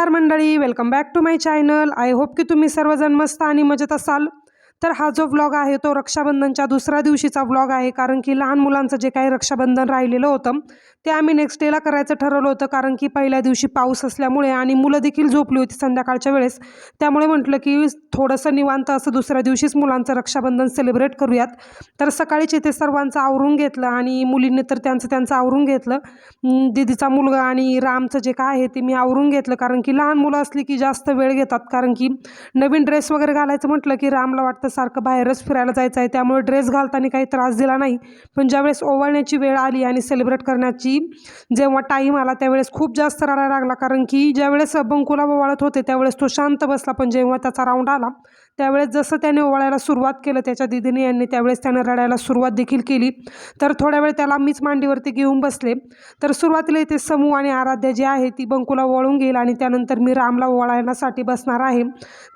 नमस्कार मंडळी welcome back to my channel I hope की तुम्ही सर्वजण मस्त आणि मजेत असाल. तर हा जो व्लॉग आहे तो रक्षाबंधनच्या दुसऱ्या दिवशीचा व्लॉग आहे. कारण की लहान मुलांचं जे काही रक्षाबंधन राहिलेलं होतं ते आम्ही नेक्स्ट डेला करायचं ठरवलं होतं. कारण की पहिल्या दिवशी पाऊस असल्यामुळे आणि मुलं देखील झोपली होती संध्याकाळच्या वेळेस. त्यामुळे म्हटलं की थोडंसं निवांत असं दुसऱ्या दिवशीच मुलांचं रक्षाबंधन सेलिब्रेट करूयात. तर सकाळीच इथे सर्वांचं आवरून घेतलं आणि मुलींनी तर त्यांचं त्यांचं आवरून घेतलं. दिदीचा दीदीचा मुलगा आणि रामचं जे काय आहे ते मी आवरून घेतलं. कारण की लहान मुलं असली की जास्त वेळ घेतात. कारण की नवीन ड्रेस वगैरे घालायचं म्हटलं की रामला वाटतं सारखं बाहेरच फिरायला जायचं आहे त्यामुळे ड्रेस घालताना काही त्रास दिला नाही. पण ज्यावेळेस ओवाळण्याची वेळ आली आणि सेलिब्रेट करण्याची जेव्हा टाईम आला त्यावेळेस खूप जास्त रडायला लागला. कारण की ज्यावेळेस बंकुला ओवाळत होते त्यावेळेस तो शांत बसला. पण जेव्हा त्याचा राऊंड आला त्यावेळेस जसं त्याने ओवाळायला सुरुवात केलं त्याच्या दिदीने यांनी त्यावेळेस त्यानं रडायला सुरुवात देखील केली. तर थोड्या वेळ त्याला मीच मांडीवरती घेऊन बसले. तर सुरुवातीला इथे समूह आणि आराध्या जी आहे ती बंकूला वळून घेईल आणि त्यानंतर मी रामला ओवाळण्यासाठी बसणार आहे.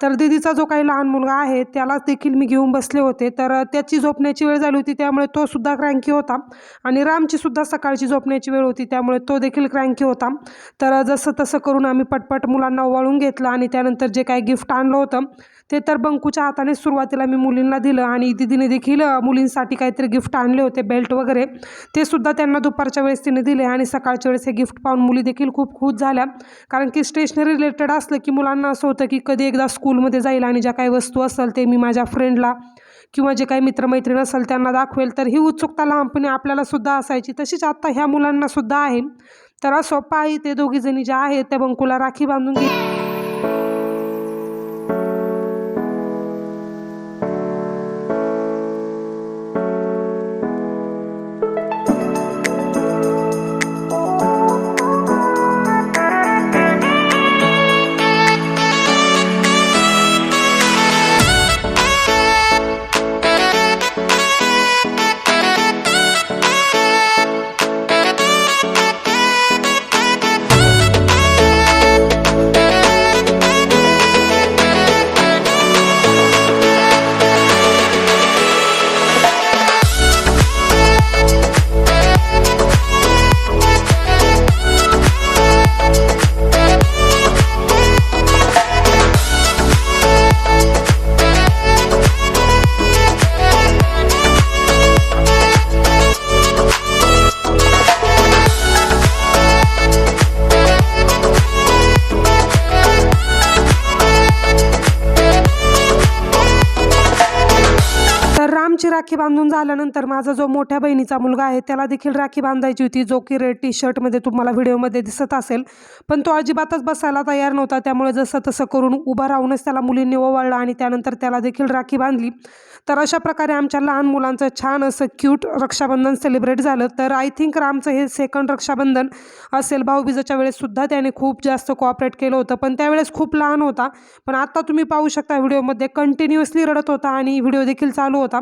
तर दिदीचा जो काही लहान मुलगा आहे त्याला देखील मी घेऊन बसले होते. तर त्याची झोपण्याची वेळ झाली होती त्यामुळे तो सुद्धा क्रँकी होता. आणि रामची सुद्धा सकाळची झोपण्याची वेळ होती त्यामुळे तो देखील क्रँकी होता. तर जसं तसं करून आम्ही पटपट मुलांना ओवाळून घेतलं आणि त्यानंतर जे काही गिफ्ट आणलं होतं ते तर बंकूच्या हाताने सुरुवातीला मी मुलींना दिलं आणि दिदीने देखील मुलींसाठी काहीतरी गिफ्ट आणले होते बेल्ट वगैरे. ते सुद्धा त्यांना दुपारच्या वेळेस तिने दिले आणि सकाळच्या वेळेस हे गिफ्ट पाहून मुली देखील खूप खुश झाल्या. कारण की स्टेशनरी रिलेटेड असलं की मुलांना असं होतं की कधी एकदा स्कूलमध्ये जाईल आणि ज्या काही वस्तू असेल ते मी माझ्या फ्रेंडला किंवा जे काही मित्रमैत्रीण असेल त्यांना दाखवेल. तर ही उत्सुकता लहानपणी आपल्याला सुद्धा असायची. तशीच आत्ता ह्या मुलांना सुद्धा आहे. तर असो पायी ते दोघीजणी ज्या आहेत त्या बंकूला राखी बांधून घेतली तर राखी बांधून झाल्यानंतर माझा जो मोठ्या बहिणीचा मुलगा आहे त्याला देखील राखी बांधायची होती. जो की रेड टी शर्टमध्ये तुम्हाला व्हिडिओमध्ये दिसत असेल. पण तो अजिबातच बसायला तयार नव्हता. त्यामुळे जसं तसं करून उभा राहूनच त्याला मुलींनी ओवाळलं आणि त्यानंतर त्याला देखील राखी बांधली. तर अशा प्रकारे आमच्या लहान मुलांचं छान असं क्यूट रक्षाबंधन सेलिब्रेट झालं. तर आय थिंक रामचं हे सेकंड रक्षाबंधन असेल. भाऊबीजेच्या वेळेससुद्धा त्याने खूप जास्त कोऑपरेट केलं होतं. पण त्यावेळेस खूप लहान होता. पण आता तुम्ही पाहू शकता व्हिडिओमध्ये कंटिन्युअसली रडत होता आणि व्हिडिओ देखील चालू होता.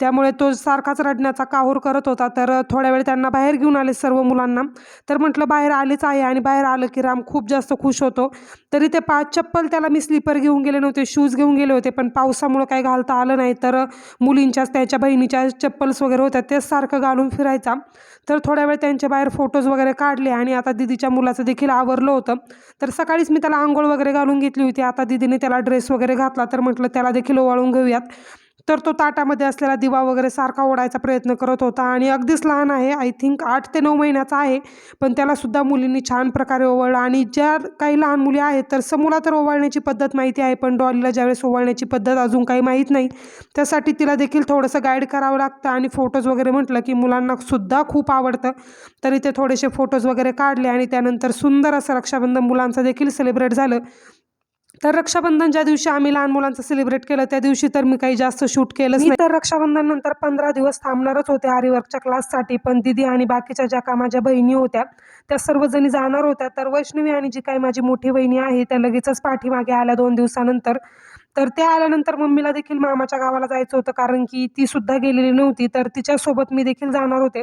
त्यामुळे तो सारखाच रडण्याचा काहूर करत होता. तर थोड्या वेळ त्यांना बाहेर घेऊन आले सर्व मुलांना. तर म्हटलं बाहेर आलेच आहे आणि बाहेर आलं की राम खूप जास्त खुश होतो. तरी ते पा चप्पल त्याला मी स्लीपर घेऊन गेले नव्हते शूज घेऊन गेले होते. पण पावसामुळं काही घालता आलं नाही. तर मुलींच्याच त्याच्या बहिणीच्या चप्पल्स वगैरे होत्या तेच सारखं घालून फिरायचा. तर थोड्या वेळ त्यांच्या बाहेर फोटोज वगैरे काढले आणि आता दिदीच्या मुलाचं देखील आवरलं होतं. तर सकाळीच मी त्याला आंघोळ वगैरे घालून घेतली होती. आता दिदीने त्याला ड्रेस वगैरे घातला तर म्हटलं त्याला देखील ओवाळून घेऊयात. तर तो ताटामध्ये असलेला दिवा वगैरे सारखा ओढायचा प्रयत्न करत होता आणि अगदीच लहान आहे. आय थिंक आठ ते नऊ महिन्याचा आहे. पण त्यालासुद्धा मुलींनी छान प्रकारे ओवाळलं आणि ज्या काही लहान मुली आहेत तर समूला तर ओवाळण्याची पद्धत माहिती आहे पण डॉलीला ज्यावेळेस ओवाळण्याची पद्धत अजून काही माहीत नाही त्यासाठी तिला देखील थोडंसं गाईड करावं लागतं आणि फोटोज वगैरे म्हटलं की मुलांना सुद्धा खूप आवडतं. तरी ते थोडेसे फोटोज वगैरे काढले आणि त्यानंतर सुंदर असं रक्षाबंधन मुलांचं देखील सेलिब्रेट झालं. तर रक्षाबंधन ज्या दिवशी आम्ही लहान मुलांचं सेलिब्रेट केलं त्या दिवशी तर मी काही जास्त शूट केलंच नाही. तर रक्षाबंधन नंतर पंधरा दिवस थांबणारच होते आरीवर्कच्या क्लाससाठी पण दिदी आणि बाकीच्या ज्या का माझ्या बहिणी होत्या त्या सर्वजणी जाणार होत्या. तर वैष्णवी आणि जी काही माझी मोठी बहिणी आहे त्या लगेचच पाठीमागे आल्या दोन दिवसानंतर. तर त्या आल्यानंतर मम्मीला देखील मामाच्या गावाला जायचं होतं कारण की ती सुद्धा गेलेली नव्हती. तर तिच्यासोबत मी देखील जाणार होते.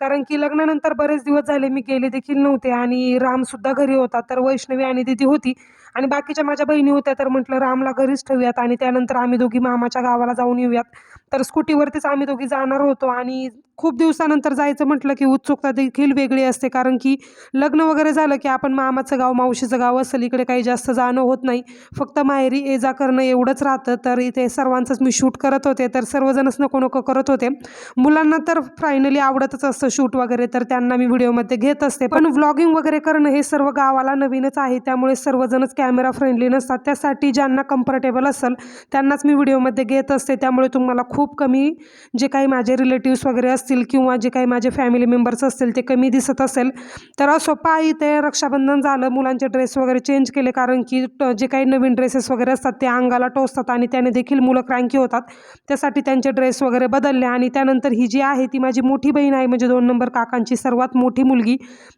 कारण की लग्नानंतर बरेच दिवस झाले मी गेले देखील नव्हते आणि रामसुद्धा घरी होता. तर वैष्णवी आणि दिदी होती. आणि बाकीच्या माझ्या बहिणी होत्या तर म्हटलं रामला घरीच ठेवूयात आणि त्यानंतर आम्ही दोघी मामाच्या गावाला जाऊन येऊयात. तर स्कूटीवरतीच आम्ही दोघी जाणार होतो आणि खूप दिवसानंतर जायचं म्हटलं की उत्सुकता देखील वेगळी असते कारण की लग्न वगैरे झालं की आपण मामाचं गाव मावशीचं गाव असेल इकडे काही जास्त जाणं होत नाही. फक्त माहेरी ये जा करणं एवढंच राहतं. तर इथे सर्वांचंच मी शूट करत होते तर सर्वजणच नको नको करत होते. मुलांना तर फायनली आवडतच असतं शूट वगैरे तर त्यांना मी व्हिडिओमध्ये घेत असते. पण व्लॉगिंग वगैरे करणं हे सर्व गावाला नवीनच आहे त्यामुळे सर्वजणच कॅमेरा फ्रेंडली नसतात. त्यासाठी ज्यांना कम्फर्टेबल असेल त्यांनाच मी व्हिडिओमध्ये घेत असते. त्यामुळे तुम्हाला खूप कमी जे काही माझे रिलेटिव्स वगैरे असतील किंवा जे काही माझे फॅमिली मेंबर्स असतील ते कमी दिसत असेल. तर असो पा ते रक्षाबंधन झालं. मुलांचे ड्रेस वगैरे चेंज केले कारण की ट- जे काही नवीन ड्रेसेस वगैरे असतात ते अंगाला टोचतात आणि त्याने देखील मुलं क्रँकी होतात. त्यासाठी त्यांचे ड्रेस वगैरे बदलले आणि त्यानंतर ही जी आहे ती माझी मोठी बहीण आहे. म्हणजे दोन नंबर काकांची सर्वात मोठी मुलगी.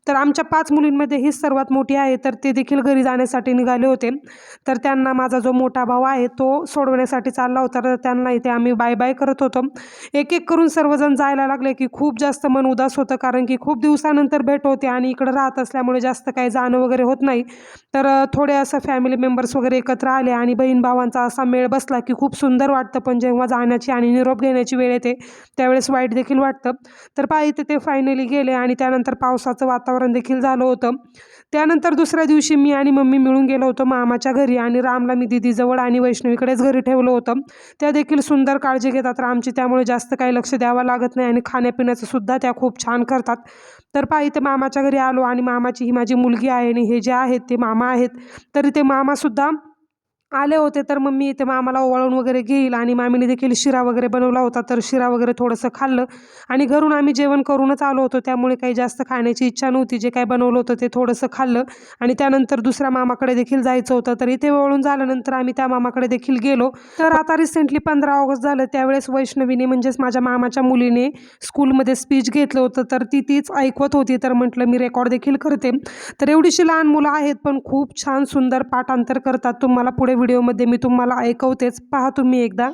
तर आमच्या पाच मुलींमध्ये हीच सर्वात मोठी आहे. तर ते देखील घरी जाण्यासाठी निघाले होते. तर त्यांना माझा जो मोठा भाऊ आहे तो सोडवण्यासाठी चालला होता. तर त्यांना इथे आम्ही बाय बाय करत होतो. एक एक करून सर्वजण जायला लागले की खूप जास्त मन उदास होतं कारण की खूप दिवसानंतर भेट होते आणि इकडं राहत असल्यामुळे जास्त काही जाणं वगैरे होत नाही. तर थोडे असं फॅमिली मेंबर्स वगैरे एकत्र आले आणि बहीण भावांचा असा मेळ बसला की खूप सुंदर वाटतं. पण जेव्हा जाण्याची आणि निरोप घेण्याची वेळ येते त्यावेळेस वाईट देखील वाटतं. तर पहा इथे ते फायनली गेले आणि त्यानंतर पावसाचं वातावरण देखील झालं होतं. त्यानंतर दुसऱ्या दिवशी मी आणि मम्मी मिळून गेलो होतो मामाच्या घरी आणि रामला मी दिदीजवळ आणि वैष्णवीकडेच घरी ठेवलं होतं. त्या देखील सुंदर काळजी घेतात रामची त्यामुळे जास्त काही लक्ष द्यावं लागत नाही आणि खाण्यापिण्याचं सुद्धा त्या खूप छान करतात. तर पहा इथे मामाच्या घरी आलो आणि मामाची ही माझी मुलगी आहे आणि हे जे आहेत ते मामा आहेत. तरी ते मामासुद्धा आले होते तर मम्मी इथे मामाला ओवाळून वगैरे घेईल आणि मामीने देखील शिरा वगैरे बनवला होता तर शिरा वगैरे थोडंसं खाल्लं. आणि घरून आम्ही जेवण करूनच आलो होतो. त्यामुळे काही जास्त खाण्याची इच्छा नव्हती. जे काही बनवलं होतं ते थोडंसं खाल्लं. आणि त्यानंतर दुसऱ्या मामाकडे देखील जायचं होतं. तर इथे वळून झाल्यानंतर आम्ही त्या मामाकडे देखील गेलो. तर आता रिसेंटली पंधरा ऑगस्ट झालं. त्यावेळेस वैष्णवीने म्हणजेच माझ्या मामाच्या मुलीने स्कूलमध्ये स्पीच घेतलं होतं. तर ती तीच ऐकवत होती. तर म्हटलं मी रेकॉर्ड देखील करते. तर एवढीशी लहान मुलं आहेत पण खूप छान सुंदर पाठांतर करतात. तुम्हाला पुढे व्हिडिओमध्ये मी तुम्हाला ऐकवतेच. पहा तुम्ही एकदा.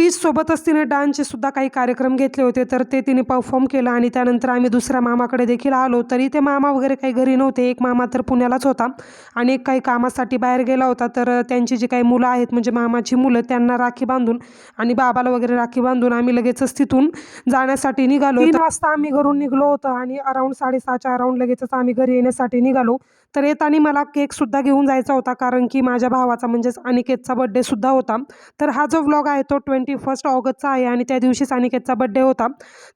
स्पीचसोबतच तिने डान्सचे सुद्धा काही कार्यक्रम घेतले होते तर ते तिने परफॉर्म केलं आणि त्यानंतर आम्ही दुसऱ्या मामाकडे देखील आलो. तरी ते मामा वगैरे काही घरी नव्हते. एक मामा तर पुण्यालाच होता आणि एक काही कामासाठी बाहेर गेला होता. तर त्यांची जी काही मुलं आहेत म्हणजे मामाची मुलं त्यांना राखी बांधून आणि बाबाला वगैरे राखी बांधून आम्ही लगेचच तिथून जाण्यासाठी निघालो. तीन वाजता आम्ही घरून निघलो होतो आणि अराऊंड साडेसहाच्या अराऊंड लगेचच आम्ही घरी येण्यासाठी निघालो. तर येताना मला केकसुद्धा घेऊन जायचा होता कारण की माझ्या भावाचा म्हणजेच अनिकेतचा बड्डेसुद्धा होता. तर हा जो व्लॉग आहे तो ट्वेंटी फर्स्ट ऑगस्टचा आहे आणि त्या दिवशीच सानिकेतचा बड्डे होता.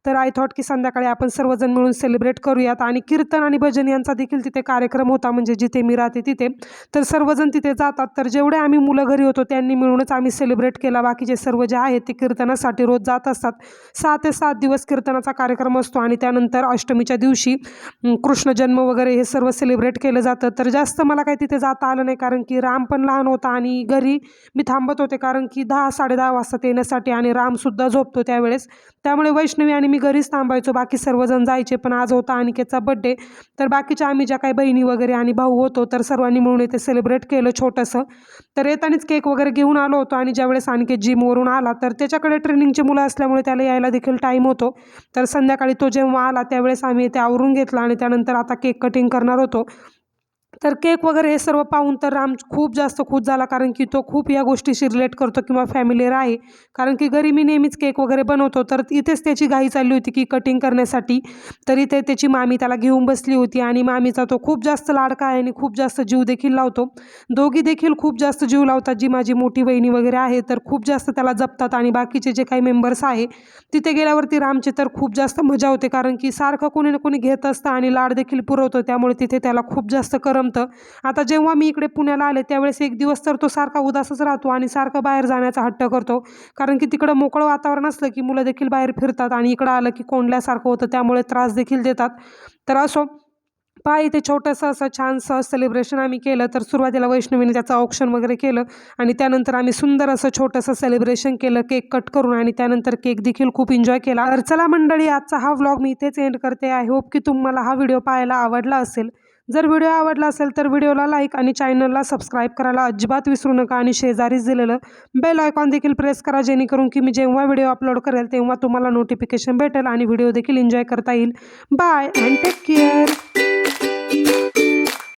तर आय थॉट की संध्याकाळी आपण सर्वजण मिळून सेलिब्रेट करूयात आणि कीर्तन आणि भजन यांचा देखील तिथे कार्यक्रम होता म्हणजे जिथे मी राहते तिथे. तर सर्वजण तिथे जातात. तर जेवढे आम्ही मुलं घरी होतो त्यांनी मिळूनच आम्ही सेलिब्रेट केला. बाकीचे सर्व जे आहेत ते कीर्तनासाठी रोज जात असतात. सहा ते सात दिवस कीर्तनाचा कार्यक्रम असतो आणि त्यानंतर अष्टमीच्या दिवशी कृष्ण जन्म वगैरे हे सर्व सेलिब्रेट केलं जातं. तर जास्त मला काही तिथे जाता आलं नाही कारण की राम पण लहान होता आणि घरी मी थांबत होते कारण की दहा साडेदहा वाजता ते येण्यासाठी आणि रामसुद्धा झोपतो त्यावेळेस. त्यामुळे वैष्णवी आणि मी घरीच थांबायचो. बाकी सर्वजण जायचे पण आज होता अनिकेतचा बड्डे तर बाकीच्या आम्ही ज्या काही बहिणी वगैरे आणि भाऊ होतो तर सर्वांनी मिळून इथे सेलिब्रेट केलं छोटंसं. तर येतानीच केक वगैरे घेऊन आलो होतो आणि ज्यावेळेस अनिकेत जिमवरून आला तर त्याच्याकडे ट्रेनिंगची मुलं असल्यामुळे त्याला यायला देखील टाईम होतो. तर संध्याकाळी तो जेव्हा आला त्यावेळेस आम्ही ते आवरून घेतला आणि त्यानंतर आता केक कटिंग करणार होतो. तर केक वगैरे हे सर्व पाहून तर राम खूप जास्त खुश झाला कारण की तो खूप या गोष्टीशी रिलेट करतो किंवा फॅमिलीर आहे. कारण की घरी मी नेहमीच केक वगैरे बनवतो तर इथेच त्याची घाई चालली होती की कटिंग करण्यासाठी. तर इथे त्याची मामी त्याला घेऊन बसली होती आणि मामीचा तो खूप जास्त लाडका आहे आणि खूप जास्त जीव देखील लावतो. दोघी देखील खूप जास्त जीव लावतात जी माझी मोठी बहिणी वगैरे आहे तर खूप जास्त त्याला जपतात आणि बाकीचे जे काही मेंबर्स आहे तिथे गेल्यावरती रामची तर खूप जास्त मजा होते कारण की सारखं कोणी ना कोणी घेत असतं आणि लाड देखील पुरवतो त्यामुळे तिथे त्याला खूप जास्त करम जमतं. आता जेव्हा मी इकडे पुण्याला आले त्यावेळेस एक दिवस तर तो सारखा उदासच राहतो आणि सारखं बाहेर जाण्याचा हट्ट करतो. कारण की तिकडं मोकळं वातावरण असलं की मुलं देखील बाहेर फिरतात आणि इकडं आलं की कोंडल्यासारखं होतं त्यामुळे त्रास देखील देतात. तर असो पहा इथे छोटंसं असं छानसं सेलिब्रेशन आम्ही केलं. तर सुरुवातीला वैष्णवीने त्याचं ऑप्शन वगैरे केलं आणि त्यानंतर आम्ही सुंदर असं छोटंसं सेलिब्रेशन केलं केक कट करून आणि त्यानंतर केक देखील खूप एन्जॉय केला. तर चला मंडळी आजचा हा व्लॉग मी इथेच एंड करते. आय होप की तुम्हाला हा व्हिडिओ पाहायला आवडला असेल. जर व्हिडिओ आवडला असेल तर व्हिडिओला लाईक आणि चॅनलला सबस्क्राईब करायला अजिबात विसरू नका आणि शेजारीच दिलेलं बेल आयकॉन देखील प्रेस करा जेणेकरून की मी जेव्हा व्हिडिओ अपलोड करेल तेव्हा तुम्हाला नोटिफिकेशन भेटेल आणि व्हिडिओ देखील एन्जॉय करता येईल. Bye and take care.